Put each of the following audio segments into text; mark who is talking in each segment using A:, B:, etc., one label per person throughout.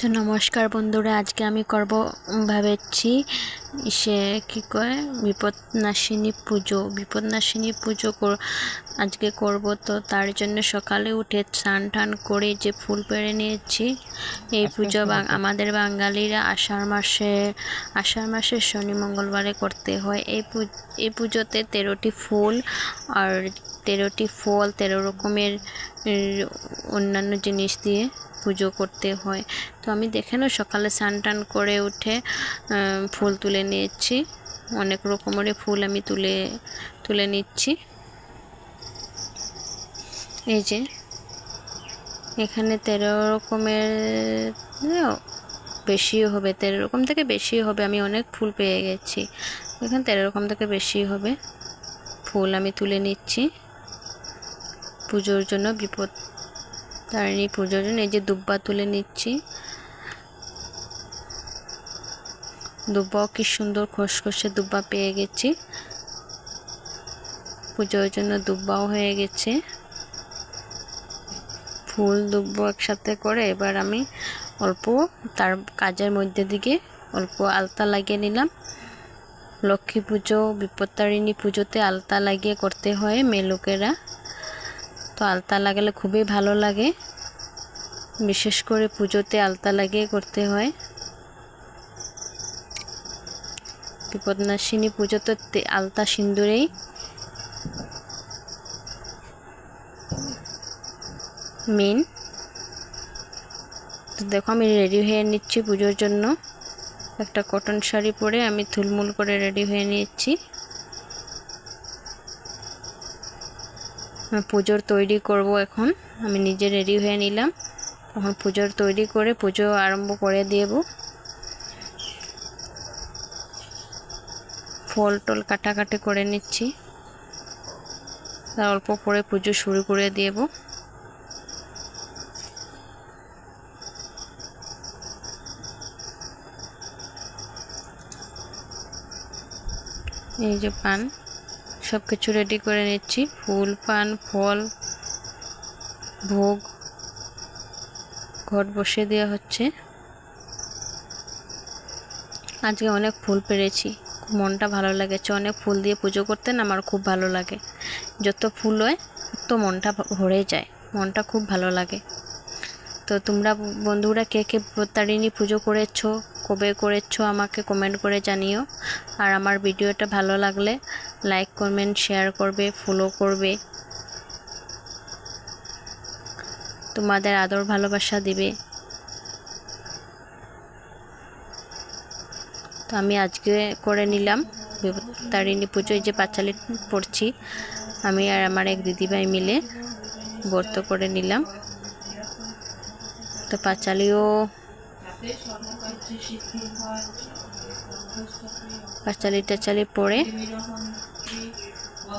A: তো নমস্কার বন্ধুরা আজকে আমি করব ভাবেছি সে কী কয় বিপদনাশিনী পুজো। বিপদনাশিনী পুজো আজকে করব তো তার জন্য সকালে উঠে স্নান টান করে যে ফুল পেড়ে নিয়েছি এই পুজো বাং- আমাদের বাঙালিরা আষাঢ় মাসে আষাঢ় মাসে শনি মঙ্গলবারে করতে হয়। এই এই পুজোতে তেরোটি ফুল আর তেরোটি ফল তেরো রকমের অন্যান্য জিনিস দিয়ে পুজো করতে হয়। তো আমি দেখে নাও সকালে স্নান টান করে উঠে ফুল তুলে নিয়েছি। অনেক রকমের ফুল আমি তুলে তুলে নিচ্ছি। এই যে, এখানে তেরো রকমের বেশিও হবে। তেরো রকম থেকে বেশি হবে। আমি অনেক ফুল পেয়ে গেছি। এখানে তেরো রকম থেকে বেশি হবে। ফুল আমি তুলে নিচ্ছি। পুজোর জন্য বিপদ তারিণী পুজোর জন্য এই যে দুব্বা তুলে নিচ্ছি। দুব্বাও কি সুন্দর খসখসে দুব্বা পেয়ে গেছি। পুজোর জন্য দুব্বাও হয়ে গেছে। ফুল দুব্বো একসাথে করে এবার আমি অল্প তার কাজের মধ্যে দিকে অল্প আলতা লাগিয়ে নিলাম। লক্ষ্মী পুজো, বিপত্তারিণী পুজোতে আলতা লাগিয়ে করতে হয় মেয়ে লোকেরা। তো আলতা লাগালে খুবই ভালো লাগে। বিশেষ করে পুজোতে আলতা লাগিয়ে করতে হয়। বিপদনাশিনী পুজো তো আলতা সিন্দুরেই। মেন। তো দেখো আমি রেডি হয়ে নিচ্ছি পুজোর জন্য। একটা কটন শাড়ি পরে আমি থুলমুল করে রেডি হয়ে নিচ্ছি পুজোর তৈরি করব এখন। আমি নিজে রেডি হয়ে নিলাম। এখন পুজোর তৈরি করে পুজো আরম্ভ করে দেব। ফল টল কাটাকাটি করে নিচ্ছি। তার অল্প পরে পুজো শুরু করে দেব। এই যে পান। সব কিছু রেডি করে নিচ্ছি। ফুল, পান, ফল, ভোগ, ঘট বসিয়ে দেওয়া হচ্ছে। আজকে অনেক ফুল পেরেছি। মনটা ভালো লেগেছে। অনেক ফুল দিয়ে পুজো করতে না আমার খুব ভালো লাগে। যত ফুল হয়, তত মনটা ভরে যায়। মনটা খুব ভালো লাগে। তো তোমরা বন্ধুরা কে কে তারিণী পুজো করেছ, কবে করেছ আমাকে কমেন্ট করে জানিও। আর আমার ভিডিওটা ভালো লাগলে লাইক কমেন্ট শেয়ার করবে ফলো করবে। তোমাদের আদর, ভালোবাসা দিবে। তো আমি আজকে করে নিলাম। তারিণী পুজোয় যে পাঁচালি পড়ছি, আমি আর আমার এক দিদিভাই মিলে ব্রত করে নিলাম। তো পাঁচালিও পাঁচালি টাচালি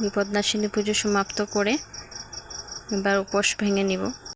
A: বিপদনাশিনী পুজো সমাপ্ত করে এবার উপোস ভেঙে নিব।